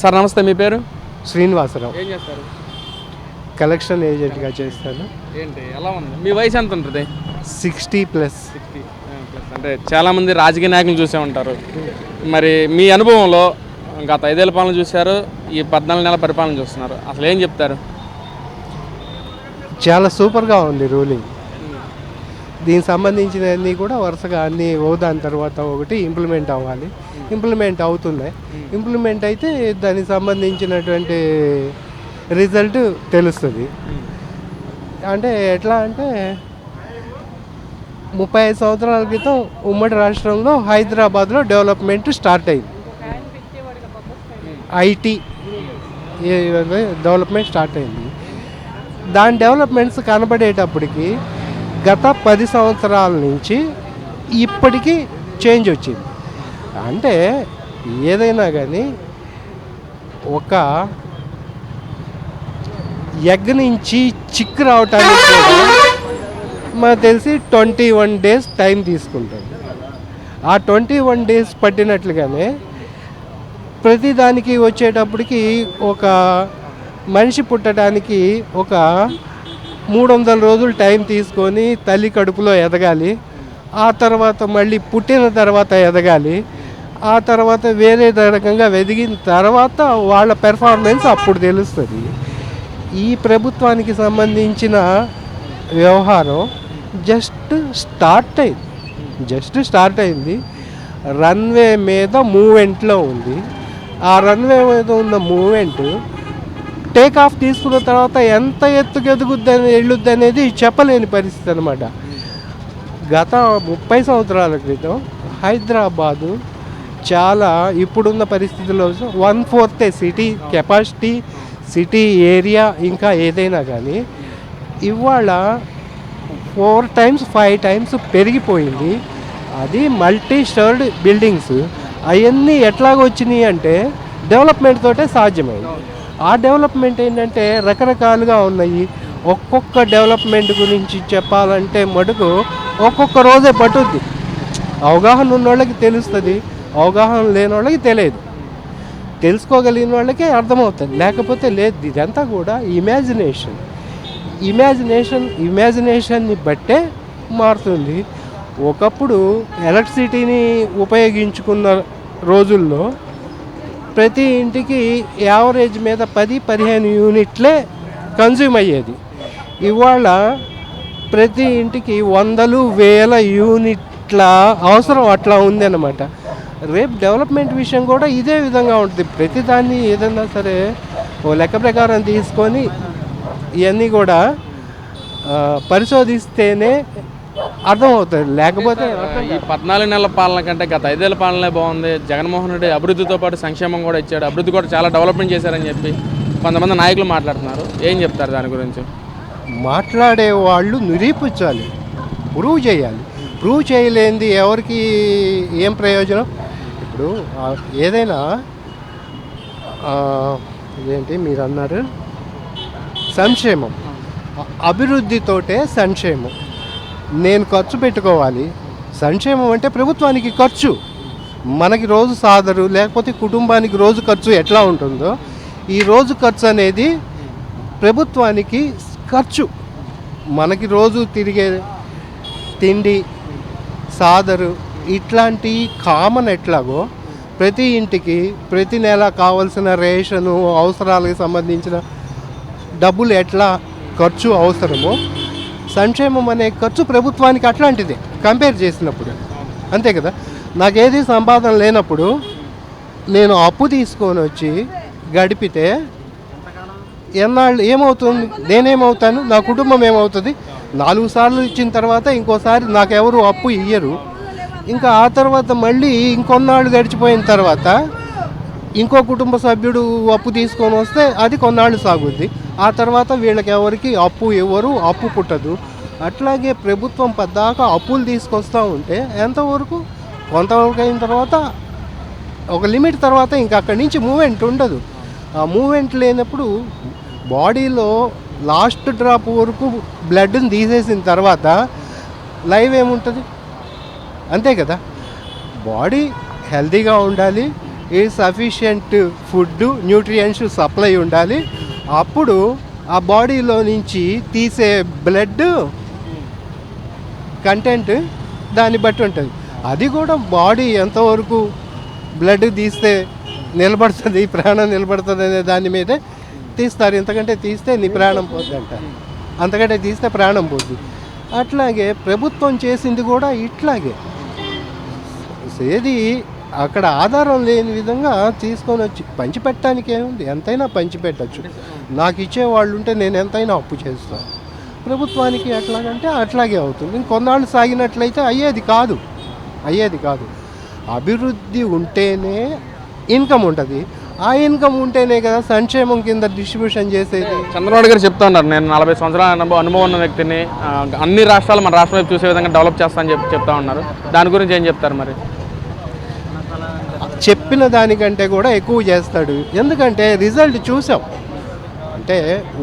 Sir నమస్తే మీ పేరు? శ్రీనివాసరావు. ఏం చేస్తారు? కలెక్షన్ ఏజెంట్గా చేస్తాను. ఏంటి ఎలా ఉంది? మీ వయసు ఎంత ఉంటుంది? Sixty plus. సిక్స్టీ అంటే చాలామంది రాజకీయ నాయకులు చూసే ఉంటారు. మరి మీ అనుభవంలో గత ఐదేళ్ళ పాలన చూశారు ఈ పద్నాలుగు నెలల పరిపాలన చూస్తున్నారు. అసలు ఏం చెప్తారు? చాలా సూపర్గా ఉంది రూలింగ్. దీనికి సంబంధించినవన్నీ కూడా వరుసగా అన్ని ఓదాని తర్వాత ఒకటి ఇంప్లిమెంట్ అవ్వాలి. ఇంప్లిమెంట్ అవుతున్నాయి. ఇంప్లిమెంట్ అయితే దానికి సంబంధించినటువంటి రిజల్ట్ తెలుస్తుంది. అంటే ఎట్లా అంటే ముప్పై ఐదు సంవత్సరాల క్రితం ఉమ్మడి రాష్ట్రంలో హైదరాబాద్లో డెవలప్మెంట్ స్టార్ట్ అయింది. ఐటీ డెవలప్మెంట్ స్టార్ట్ అయింది. దాని డెవలప్మెంట్స్ కనబడేటప్పటికి గత పది సంవత్సరాల నుంచి ఇప్పటికీ చేంజ్ వచ్చింది. అంటే ఏదైనా కానీ ఒక ఎగ్ నుంచి చిక్కు రావటానికి మాకు తెలిసి ట్వంటీ వన్ డేస్ టైం తీసుకుంటుంది. ఆ ట్వంటీ వన్ డేస్ పట్టినట్లుగానే ప్రతిదానికి వచ్చేటప్పటికి ఒక మనిషి పుట్టడానికి ఒక మూడు వందల రోజులు టైం తీసుకొని తల్లి కడుపులో ఎదగాలి ఆ తర్వాత మళ్ళీ పుట్టిన తర్వాత ఎదగాలి ఆ తర్వాత వేరే రకంగా వెదిగిన తర్వాత వాళ్ళ పెర్ఫార్మెన్స్ అప్పుడు తెలుస్తుంది. ఈ ప్రభుత్వానికి సంబంధించిన వ్యవహారం జస్ట్ స్టార్ట్ అయింది. జస్ట్ స్టార్ట్ అయింది. రన్వే మీద మూమెంట్లో ఉంది. ఆ రన్వే మీద ఉన్న మూమెంట్ టేక్ ఆఫ్ తీసుకున్న తర్వాత ఎంత ఎత్తుకు ఎదుగుద్ది వెళ్ళుద్ది అనేది చెప్పలేని పరిస్థితి అనమాట గత ముప్పై సంవత్సరాల క్రితం హైదరాబాదు చాలా ఇప్పుడున్న పరిస్థితుల్లో one fourth city capacity city area ఇంకా ఏదైనా కానీ ఇవాళ ఫోర్ టైమ్స్ ఫైవ్ టైమ్స్ పెరిగిపోయింది. అది మల్టీ స్టర్డ్ బిల్డింగ్స్. అవన్నీ ఎట్లాగొచ్చినాయి అంటే డెవలప్మెంట్ తోటే సాధ్యమైంది. ఆ డెవలప్మెంట్ ఏంటంటే రకరకాలుగా ఉన్నాయి. ఒక్కొక్క డెవలప్మెంట్ గురించి చెప్పాలంటే మటుకు ఒక్కొక్క రోజే పట్టుద్ది. అవగాహన ఉన్న వాళ్ళకి తెలుస్తుంది. అవగాహన లేని వాళ్ళకి తెలియదు. తెలుసుకోగలిగిన వాళ్ళకే అర్థమవుతుంది. లేకపోతే లేదు. ఇదంతా కూడా ఇమాజినేషన్ ఇమాజినేషన్ ఇమాజినేషన్ని బట్టే మారుతుంది. ఒకప్పుడు ఎలక్ట్రిసిటీని ఉపయోగించుకున్న రోజుల్లో ప్రతి ఇంటికి యావరేజ్ మీద పది పదిహేను యూనిట్లే కన్జ్యూమ్ అయ్యేది. ఇవాళ ప్రతి ఇంటికి వందలు వేల యూనిట్ల అవసరం అట్లా ఉందన్నమాట. రేపు డెవలప్మెంట్ విషయం కూడా ఇదే విధంగా ఉంటుంది. ప్రతిదాన్ని ఏదన్నా సరే ఓ లెక్క ప్రకారం తీసుకొని ఇవన్నీ కూడా పరిశోధిస్తేనే అర్థమవుతుంది. లేకపోతే ఈ పద్నాలుగు నెలల పాలన కంటే గత ఐదేళ్ళ పాలనే బాగుంది. జగన్మోహన్ రెడ్డి అభివృద్ధితో పాటు సంక్షేమం కూడా ఇచ్చాడు. అభివృద్ధి కూడా చాలా డెవలప్మెంట్ చేశారని చెప్పి కొంతమంది నాయకులు మాట్లాడుతున్నారు. ఏం చెప్తారు దాని గురించి? మాట్లాడే వాళ్ళు నిరూపించాలి ప్రూవ్ చేయాలి. ప్రూవ్ చేయలేనిది ఎవరికి ఏం ప్రయోజనం? ఇప్పుడు ఏదైనా ఇదేంటి మీరు అన్నారు? సంక్షేమం. అభివృద్ధితోటే సంక్షేమం. నేను ఖర్చు పెట్టుకోవాలి. సంక్షేమం అంటే ప్రభుత్వానికి ఖర్చు. మనకి రోజు సాదరు లేకపోతే కుటుంబానికి రోజు ఖర్చు ఎట్లా ఉంటుందో ఈ రోజు ఖర్చు అనేది ప్రభుత్వానికి ఖర్చు. మనకి రోజు తిరిగే తిండి సాదరు ఇట్లాంటి కామన్ ఎట్లాగో ప్రతి ఇంటికి ప్రతి నెల కావలసిన రేషను అవసరాలకు సంబంధించిన డబ్బులు ఎట్లా ఖర్చు అవసరమో సంక్షేమం అనే ఖర్చు ప్రభుత్వానికి అట్లాంటిదే కంపేర్ చేసినప్పుడు. అంతే కదా? నాకేది సంపాదన లేనప్పుడు నేను అప్పు తీసుకొని వచ్చి గడిపితే ఎన్నాళ్ళు ఏమవుతుంది? నేనేమవుతాను? నా కుటుంబం ఏమవుతుంది? నాలుగు సార్లు ఇచ్చిన తర్వాత ఇంకోసారి నాకెవరు అప్పు ఇయ్యరు. ఇంకా ఆ తర్వాత మళ్ళీ ఇంకొన్నాళ్ళు గడిచిపోయిన తర్వాత ఇంకో కుటుంబ సభ్యుడు అప్పు తీసుకొని వస్తే అది కొన్నాళ్ళు సాగుద్ది. ఆ తర్వాత వీళ్ళకి ఎవరికి అప్పు ఇవ్వరు అప్పు పుట్టదు. అట్లాగే ప్రభుత్వం పద్దాక అప్పులు తీసుకొస్తూ ఉంటే ఎంతవరకు? కొంతవరకు అయిన తర్వాత ఒక లిమిట్ తర్వాత ఇంకా అక్కడి నుంచి మూమెంట్ ఉండదు. ఆ మూమెంట్ లేనప్పుడు బాడీలో లాస్ట్ డ్రాప్ వరకు బ్లడ్ని తీసేసిన తర్వాత లైవ్ ఏముంటుంది? అంతే కదా? బాడీ హెల్తీగా ఉండాలి ఈ సఫిషియంట్ ఫుడ్ న్యూట్రియంట్స్ సప్లై ఉండాలి. అప్పుడు ఆ బాడీలో నుంచి తీసే బ్లడ్ కంటెంట్ దాన్ని బట్టి ఉంటుంది. అది కూడా బాడీ ఎంతవరకు బ్లడ్ తీస్తే నిలబడుతుంది ప్రాణం నిలబడుతుంది అనే దాని మీదే తీస్తారు. ఇంతకంటే తీస్తే నీ ప్రాణం పోద్ది అంతకంటే తీస్తే ప్రాణం పోద్ది. అట్లాగే ప్రభుత్వం చేసింది కూడా ఇట్లాగే. ఏది అక్కడ ఆధారం లేని విధంగా తీసుకొని వచ్చి పంచిపెట్టడానికి ఏముంది? ఎంతైనా పంచిపెట్టచ్చు. నాకు ఇచ్చే వాళ్ళు ఉంటే నేను ఎంతైనా అప్పు చేస్తాను ప్రభుత్వానికి ఎట్లాగంటే అట్లాగే అవుతుంది. ఇంకొన్నాళ్ళు సాగినట్లయితే అయ్యేది కాదు. అయ్యేది కాదు. అభివృద్ధి ఉంటేనే ఇన్కమ్ ఉంటుంది. ఆ ఇన్కమ్ ఉంటేనే కదా సంక్షేమం కింద డిస్ట్రిబ్యూషన్ చేసేది. చంద్రబాబు గారు చెప్తా ఉన్నారు. నేను నలభై సంవత్సరాల అనుభవం ఉన్న వ్యక్తిని అన్ని రాష్ట్రాలు మన రాష్ట్రం వైపు చూసే విధంగా డెవలప్ చేస్తానని చెప్పి చెప్తా ఉన్నారు. దాని గురించి ఏం చెప్తారు మరి? చెప్పిన దానికంటే కూడా ఎక్కువ చేస్తాడు. ఎందుకంటే రిజల్ట్ చూసాం. అంటే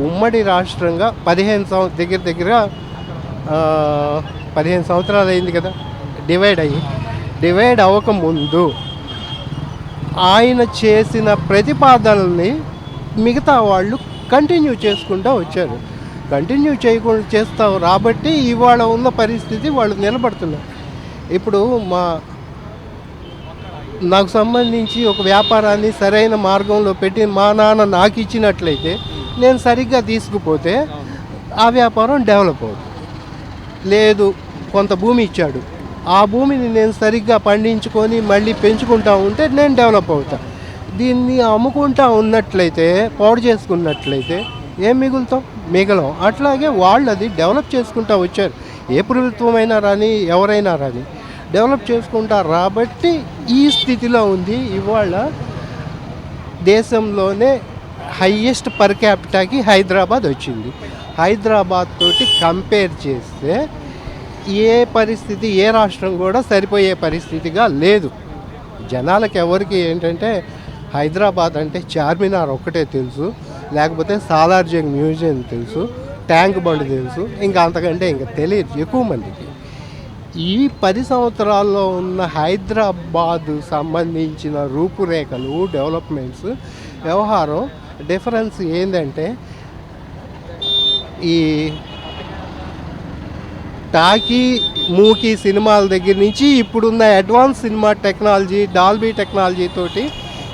ఉమ్మడి రాష్ట్రంగా పదిహేను సంవ దగ్గర దగ్గర పదిహేను సంవత్సరాలు అయింది కదా డివైడ్ అయ్యి. డివైడ్ అవ్వకముందు ఆయన చేసిన ప్రతిపాదనల్ని మిగతా వాళ్ళు కంటిన్యూ చేసుకుంటూ వచ్చారు. కంటిన్యూ చేయకుండా చేస్తావు రాబట్టి ఇవాళ ఉన్న పరిస్థితి వాళ్ళు నిలబడుతున్నారు. ఇప్పుడు మా నాకు సంబంధించి ఒక వ్యాపారాన్ని సరైన మార్గంలో పెట్టి మా నాన్న నాకు ఇచ్చినట్లయితే నేను సరిగ్గా తీసుకుపోతే ఆ వ్యాపారం డెవలప్ అవుతుంది. లేదు కొంత భూమి ఇచ్చాడు. ఆ భూమిని నేను సరిగ్గా పండించుకొని మళ్ళీ పెంచుకుంటా ఉంటే నేను డెవలప్ అవుతా. దీన్ని అమ్ముకుంటా ఉన్నట్లయితే పాడు చేసుకున్నట్లయితే ఏం మిగులుతాం? మిగలం. అట్లాగే వాళ్ళు అది డెవలప్ చేసుకుంటా వచ్చారు. ఏ ప్రభుత్వమైనా రాని ఎవరైనా రాని డెవలప్ చేసుకుంటారు రాబట్టి ఈ స్థితిలో ఉంది. ఇవాళ దేశంలోనే హయ్యెస్ట్ పర్ క్యాపిటాకి హైదరాబాద్ వచ్చింది. హైదరాబాద్ తోటి కంపేర్ చేస్తే ఏ పరిస్థితి ఏ రాష్ట్రం కూడా సరిపోయే పరిస్థితిగా లేదు. జనాలకు ఎవరికి ఏంటంటే హైదరాబాద్ అంటే చార్మినార్ ఒక్కటే తెలుసు. లేకపోతే సాలార్జంగ్ మ్యూజియం తెలుసు. ట్యాంక్ బండ్ తెలుసు. ఇంకా అంతకంటే ఇంకా తెలియదు. ఎక్కువ మందికి. ఈ పది సంవత్సరాల్లో ఉన్న హైదరాబాద్ సంబంధించిన రూపురేఖలు డెవలప్మెంట్స్ వ్యవహారం డిఫరెన్స్ ఏంటంటే ఈ టాకీ మూకీ సినిమాల దగ్గర నుంచి ఇప్పుడున్న advance cinema technology Dolby technology తోటి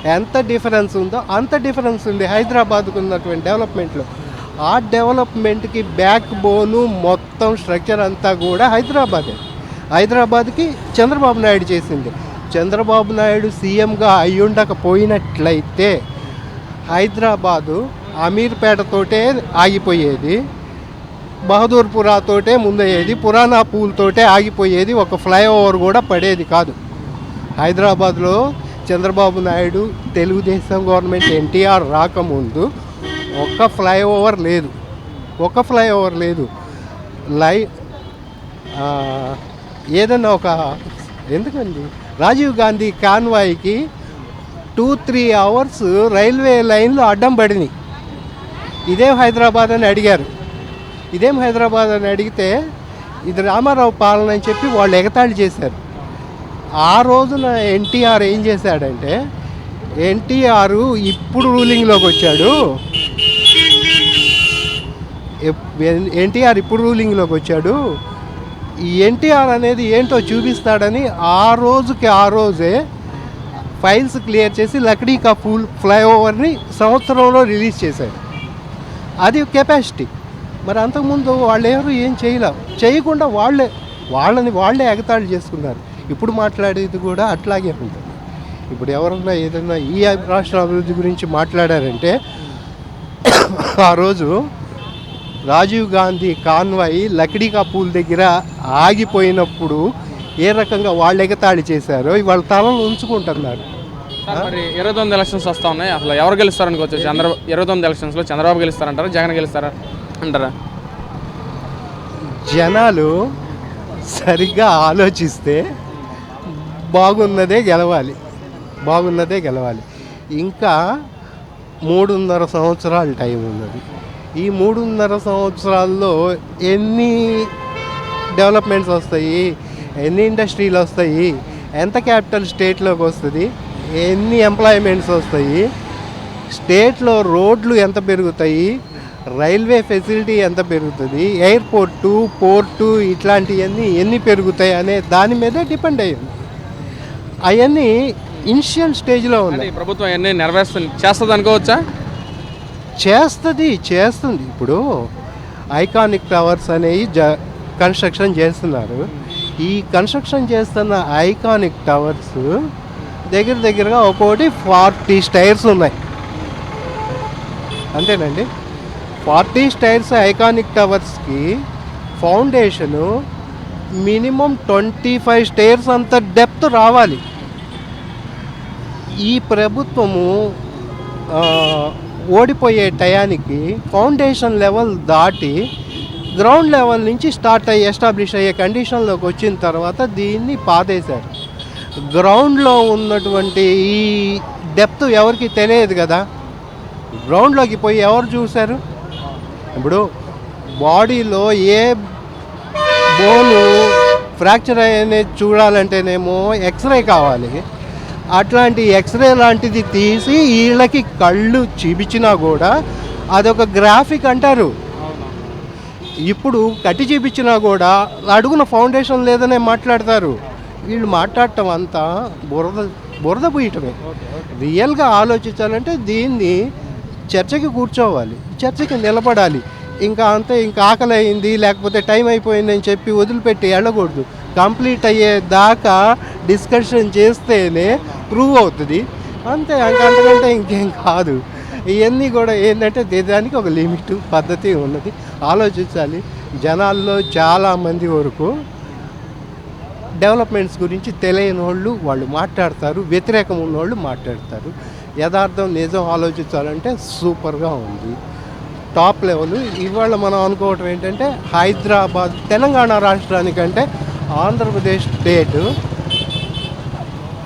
ఎంత డిఫరెన్స్ ఉందో అంత డిఫరెన్స్ ఉంది హైదరాబాద్కు ఉన్నటువంటి డెవలప్మెంట్లో ఆ డెవలప్మెంట్కి బ్యాక్ బోను మొత్తం స్ట్రక్చర్ అంతా కూడా హైదరాబాదే. హైదరాబాద్కి చంద్రబాబు నాయుడు చేసింది. చంద్రబాబు నాయుడు సీఎంగా అయ్యుండకపోయినట్లయితే హైదరాబాదు అమీర్పేటతోటే ఆగిపోయేది బహదూర్పురాతోటే ముందయ్యేది పురాణా పూలతోటే ఆగిపోయేది ఒక ఫ్లైఓవర్ కూడా పడేది కాదు. హైదరాబాద్లో చంద్రబాబు నాయుడు తెలుగుదేశం గవర్నమెంట్ ఎన్టీఆర్ రాకముందు ఒక్క ఫ్లైఓవర్ లేదు. ఒక ఫ్లైఓవర్ లేదు. లై ఏదన్నా ఒక ఎందుకండి? రాజీవ్ గాంధీ కాన్వాయ్కి టూ త్రీ అవర్స్ రైల్వే లైన్లో అడ్డం పడినాయి. ఇదేం హైదరాబాద్ అని అడిగారు. ఇదేం హైదరాబాద్ అని అడిగితే ఇది రామారావు పాలన అని చెప్పి వాళ్ళు ఎగతాళి చేశారు. ఆ రోజున ఎన్టీఆర్ ఏం చేశాడంటే ఎన్టీఆర్ ఇప్పుడు రూలింగ్లోకి వచ్చాడు. ఎన్టీఆర్ ఇప్పుడు రూలింగ్లోకి వచ్చాడు. ఎన్టీఆర్ అనేది ఏంటో చూపిస్తాడని ఆ రోజుకి ఆ రోజే ఫైల్స్ క్లియర్ చేసి లక్డీ కా ఫుల్ ఫ్లైఓవర్ని సంవత్సరంలో రిలీజ్ చేశారు అది కెపాసిటీ. మరి అంతకుముందు వాళ్ళు ఎవరు ఏం చేయలేం. చేయకుండా వాళ్ళే వాళ్ళని వాళ్ళే ఎగతాళి చేసుకున్నారు. ఇప్పుడు మాట్లాడేది కూడా అట్లాగే ఉంటుంది ఇప్పుడు ఎవరన్నా ఏదైనా ఈ రాష్ట్ర అభివృద్ధి గురించి మాట్లాడారంటే ఆ రోజు రాజీవ్ గాంధీ కాన్వాయ్ లక్డీకా పూల్ దగ్గర ఆగిపోయినప్పుడు ఏ రకంగా వాళ్ళు ఎగతాళి చేశారో ఇవాళ తలలో ఉంచుకుంటున్నారు. మరి ఇరవై తొమ్మిది ఎలక్షన్స్ వస్తా ఉన్నాయి. అసలు ఎవరు గెలుస్తారనుకోవచ్చు చంద్ర ఇరవై తొమ్మిది ఎలక్షన్స్లో చంద్రబాబు గెలుస్తారంటారా? జగన్ గెలుస్తారా అంటారా? జనాలు సరిగ్గా ఆలోచిస్తే బాగున్నదే గెలవాలి. బాగున్నదే గెలవాలి. ఇంకా మూడున్నర సంవత్సరాల టైం ఉన్నది. ఈ మూడున్నర సంవత్సరాల్లో ఎన్ని డెవలప్మెంట్స్ వస్తాయి? ఎన్ని ఇండస్ట్రీలు వస్తాయి? ఎంత క్యాపిటల్ స్టేట్లోకి వస్తుంది? ఎన్ని ఎంప్లాయ్మెంట్స్ వస్తాయి? స్టేట్లో రోడ్లు ఎంత పెరుగుతాయి? రైల్వే ఫెసిలిటీ ఎంత పెరుగుతుంది? ఎయిర్పోర్టు పోర్టు ఇట్లాంటివన్నీ ఎన్ని పెరుగుతాయి అనే దాని మీదే డిపెండ్ అయ్యింది. అవన్నీ ఇనిషియల్ స్టేజ్లో ఉన్నాయి. ప్రభుత్వం అన్నీ నెరవేరుస్తుంది? చేస్తుంది అనుకోవచ్చా? చేస్తుంది చేస్తుంది. ఇప్పుడు ఐకానిక్ టవర్స్ అనేవి జ కన్స్ట్రక్షన్ చేస్తున్నారు. ఈ కన్స్ట్రక్షన్ చేస్తున్న ఐకానిక్ టవర్స్ దగ్గర దగ్గరగా ఒక్కోటి ఫార్టీ స్టైర్స్ ఉన్నాయి. అంతేనండి? Forty stairs iconic టవర్స్కి foundation minimum twenty five stairs అంత డెప్త్ రావాలి. ఈ ప్రభుత్వము ఓడిపోయే టయానికి ఫౌండేషన్ లెవెల్ దాటి గ్రౌండ్ లెవెల్ నుంచి స్టార్ట్ అయ్యి ఎస్టాబ్లిష్ అయ్యే కండిషన్లోకి వచ్చిన తర్వాత దీన్ని పాదేశారు గ్రౌండ్లో ఉన్నటువంటి ఈ డెప్త్ ఎవరికి తెలియదు కదా? గ్రౌండ్లోకి పోయి ఎవరు చూశారు? ఇప్పుడు బాడీలో ఏ బోను ఫ్రాక్చర్ అనేది చూడాలంటేనేమో ఎక్స్రే కావాలి. అట్లాంటి ఎక్స్రే లాంటిది తీసి వీళ్ళకి కళ్ళు చూపించినా కూడా అదొక గ్రాఫిక్ అంటారు. ఇప్పుడు కట్టి చూపించినా కూడా అడుగున ఫౌండేషన్ లేదనే మాట్లాడతారు. వీళ్ళు మాట్లాడటం అంతా బురద బురద పోయటమే. రియల్గా ఆలోచించాలంటే దీన్ని చర్చకి కూర్చోవాలి. చర్చకి నిలబడాలి. ఇంకా అంతే ఇంకా ఆకలి అయింది లేకపోతే టైం అయిపోయిందని చెప్పి వదిలిపెట్టి వెళ్ళకూడదు. కంప్లీట్ అయ్యే దాకా డిస్కషన్ చేస్తేనే ప్రూవ్ అవుతుంది. అంతే అంతకంటే ఇంకేం కాదు. ఇవన్నీ కూడా ఏంటంటే దానికి ఒక లిమిట్ పద్ధతి ఉన్నది. ఆలోచించాలి. జనాల్లో చాలామంది వరకు డెవలప్మెంట్స్ గురించి తెలియని వాళ్ళు వాళ్ళు మాట్లాడతారు వ్యతిరేకం ఉన్నవాళ్ళు మాట్లాడతారు. యథార్థం నిజం ఆలోచించాలంటే సూపర్గా ఉంది. Top level. ఇవాళ మనం అనుకోవటం ఏంటంటే హైదరాబాద్ తెలంగాణ రాష్ట్రానికంటే ఆంధ్రప్రదేశ్ స్టేట్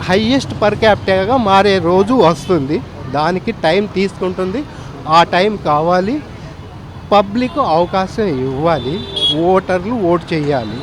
హయ్యెస్ట్ పర్ క్యాపిటల్గా మారే రోజు వస్తుంది. దానికి టైం తీసుకుంటుంది. ఆ టైం కావాలి. పబ్లిక్ అవకాశం ఇవ్వాలి. ఓటర్లు ఓటు చేయాలి.